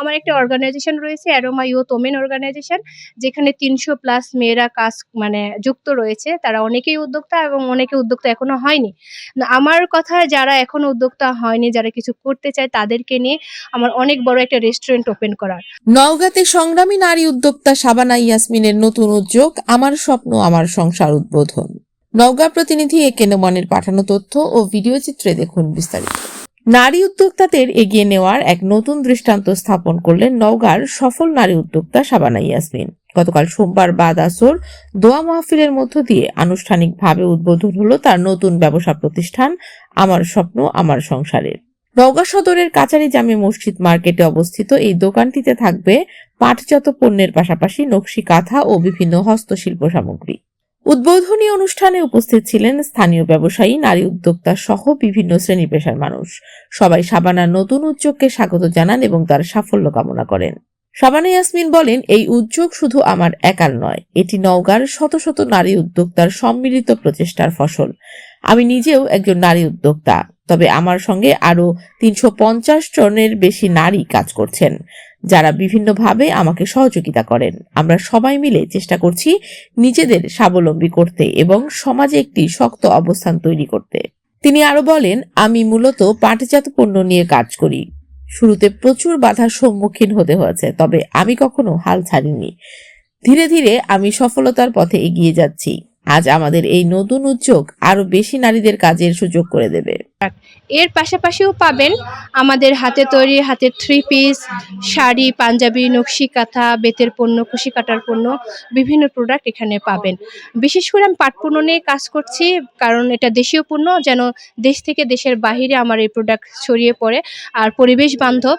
আমার একটা অর্গানাইজেশন রয়েছে অ্যারোমা ইউথ ওমেন অর্গানাইজেশন যেখানে তিনশো প্লাস মেয়েরা কাজ মানে যুক্ত রয়েছে। তারা অনেকেই উদ্যোক্তা এবং অনেকে উদ্যোক্তা এখনও হয়নি। আমার কথা যারা এখনও উদ্যোক্তা হয়নি, যারা কিছু করতে চায় তাদেরকে নিয়ে আমার অনেক বড় একটা রেস্টুরেন্ট ওপেন করার। নওগাঁতে সংগ্রামী নারী উদ্যোক্তা সাবানা ইয়াসমিনের নতুন উদ্যোগ, আমার স্বপ্ন, আমার সংসার উদ্বোধন। নওগাঁ প্রতিনিধি এ কেনমনের পাঠানো তথ্য ও ভিডিও চিত্রে দেখুন বিস্তারিত। নারী উদ্যোক্তাদের এগিয়ে নেওয়ার এক নতুন দৃষ্টান্ত স্থাপন করলেন নওগাঁর সফল নারী উদ্যোক্তা শাবানা ইয়াসমিন। গতকাল সোমবার বাদ আসর দোয়া মাহফিলের মধ্য দিয়ে আনুষ্ঠানিকভাবে উদ্বোধন হলো তার নতুন ব্যবসা প্রতিষ্ঠান আমার স্বপ্ন, আমার সংসারের। নওগাঁ সদরের কাচারি জামে মসজিদ মার্কেটে অবস্থিত এই দোকানটিতে থাকবে পাটজাত পণ্যের পাশাপাশি নকশি কাঁথা ও বিভিন্ন হস্তশিল্প সামগ্রী। উদ্বোধনী অনুষ্ঠানে উপস্থিত ছিলেন স্থানীয় ব্যবসায়ী, নারী উদ্যোক্তা সহ বিভিন্ন শ্রেণি পেশার মানুষ। সবাই সাবানার নতুন উদ্যোগকে স্বাগত জানান এবং তার সাফল্য কামনা করেন। শাবানা ইয়াসমিন বলেন, এই উদ্যোগ শুধু আমার একার নয়, এটি নওগাঁর শত শত নারী উদ্যোক্তার সম্মিলিত প্রচেষ্টার ফসল। আমি নিজেও একজন নারী উদ্যোক্তা, তবে আমার সঙ্গে আরও তিনশো পঞ্চাশ জনের বেশি নারী কাজ করছেন। যারা বিভিন্নভাবে আমাকে সহযোগিতা করেন। আমরা সবাই মিলে চেষ্টা করছি নিজেদের স্বাবলম্বী করতে এবং সমাজে একটি শক্ত অবস্থান তৈরি করতে। তিনি আরও বলেন, আমি মূলত পাটজাত পণ্য নিয়ে কাজ করি। শুরুতে প্রচুর বাধার সম্মুখীন হতে হয়েছে, তবে আমি কখনো হাল ছাড়িনি। ধীরে ধীরে আমি সফলতার পথে এগিয়ে যাচ্ছি। আজ আমাদের এই নতুন উদ্যোগ আরও বেশি নারীদের কাজের সুযোগ করে দেবে। এর পাশাপাশিও পাবেন আমাদের হাতে তৈরি হাতের থ্রি পিস শাড়ি পাঞ্জাবি নকশি কাঁথা বেতের পণ্য কুশি কাটার পণ্য বিভিন্ন প্রোডাক্ট এখানে পাবেন। বিশেষ করে আমি পাট পণ্য নিয়ে কাজ করছি কারণ এটা দেশীয় পণ্য যেন দেশ থেকে দেশের বাহিরে আমার এই প্রোডাক্ট ছড়িয়ে পড়ে আর পরিবেশ বান্ধব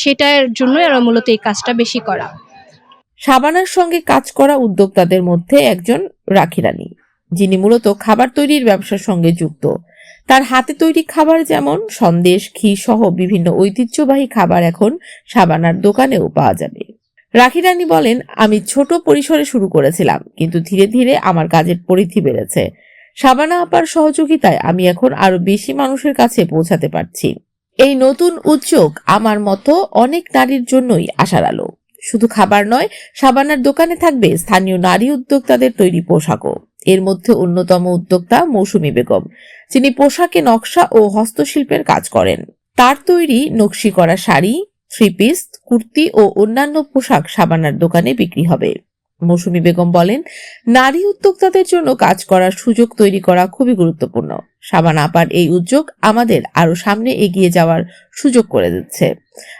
সেটার জন্যই আর মূলত এই কাজটা বেশি করা। সাবানার সঙ্গে কাজ করা উদ্যোক্তাদের মধ্যে একজন রাখি রানী, যিনি মূলত খাবার তৈরির ব্যবসার সঙ্গে যুক্ত। তার হাতে তৈরি খাবার যেমন সন্দেশ, ঘি সহ বিভিন্ন ঐতিহ্যবাহী খাবার এখন সাবানার দোকানেও পাওয়া যাবে। রাখি রানী বলেন, আমি ছোট পরিসরে শুরু করেছিলাম, কিন্তু ধীরে ধীরে আমার কাজের পরিধি বেড়েছে। সাবানা আপার সহযোগিতায় আমি এখন আরও বেশি মানুষের কাছে পৌঁছাতে পারছি। এই নতুন উদ্যোগ আমার মতো অনেক নারীর জন্যই আশার আলো। শুধু খাবার নয়, সাবানার দোকানে থাকবে স্থানীয় নারী উদ্যোক্তাদের তৈরি পোশাকও। এর মধ্যে অন্যতম উদ্যোক্তা মৌসুমী বেগম, যিনি পোশাকে নকশা ও হস্তশিল্পের কাজ করেন। তার তৈরি নকশি করা শাড়ি, থ্রি পিস, কুর্তি ও অন্যান্য পোশাক সাবানার দোকানে বিক্রি হবে। মৌসুমী বেগম বলেন, নারী উদ্যোক্তাদের জন্য কাজ করার সুযোগ তৈরি করা খুবই গুরুত্বপূর্ণ। সাবান আপার এই উদ্যোগ আমাদের আরও সামনে এগিয়ে যাওয়ার সুযোগ করে দিচ্ছে।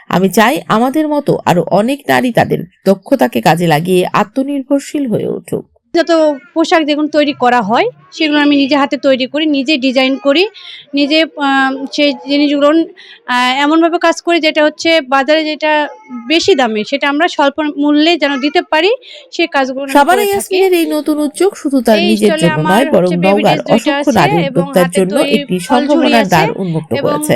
আমি চাই আমাদের মতো আরও অনেক নারী তাদের দক্ষতাকে কাজে লাগিয়ে আত্মনির্ভরশীল হয়ে উঠুক। যত পোশাক যেগুলো তৈরি করা হয় সেগুলো আমি নিজে হাতে তৈরি করি নিজে ডিজাইন করি নিজে সেই জিনিসগুলো এমনভাবে কাজ করি যেটা হচ্ছে বাজারে যেটা বেশি দামে সেটা আমরা স্বল্প মূল্যে যেন দিতে পারি সেই কাজগুলো সাবানা ইয়াসমিনের এই নতুন উদ্যোগ শুধু তার নিজের জন্য নয় বরং নওগাঁর অসংখ্য নারী উদ্যোক্তার জন্য একটি সম্ভাবনার দ্বার উন্মুক্ত করেছে।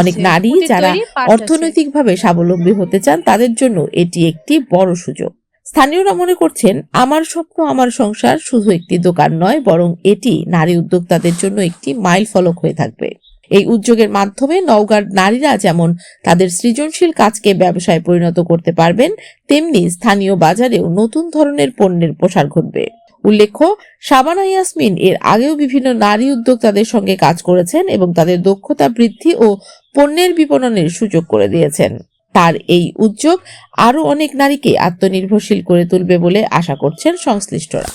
অনেক নারী যারা অর্থনৈতিকভাবে স্বাবলম্বী হতে চান তাদের জন্য এটি একটি বড় সুযোগ। স্থানীয়রা মনে করছেন, আমার স্বপ্ন, আমার সংসার শুধু একটি দোকান নয়, বরং এটি নারী উদ্যোক্তাদের জন্য একটি মাইল ফলক হয়ে থাকবে। এই উদ্যোগের মাধ্যমে নওগাঁর নারীরা যেমন তাদের সৃজনশীল কাজকে ব্যবসায় পরিণত করতে পারবেন, তেমনি স্থানীয় বাজারেও নতুন ধরনের পণ্যের প্রসার ঘটবে। উল্লেখ্য, শাবানা ইয়াসমিন এর আগেও বিভিন্ন নারী উদ্যোক্তাদের সঙ্গে কাজ করেছেন এবং তাদের দক্ষতা বৃদ্ধি ও পণ্যের বিপণনের সুযোগ করে দিয়েছেন। তার এই উদ্যোগ আরও অনেক নারীকে আত্মনির্ভরশীল করে তুলবে বলে আশা করছেন সংশ্লিষ্টরা।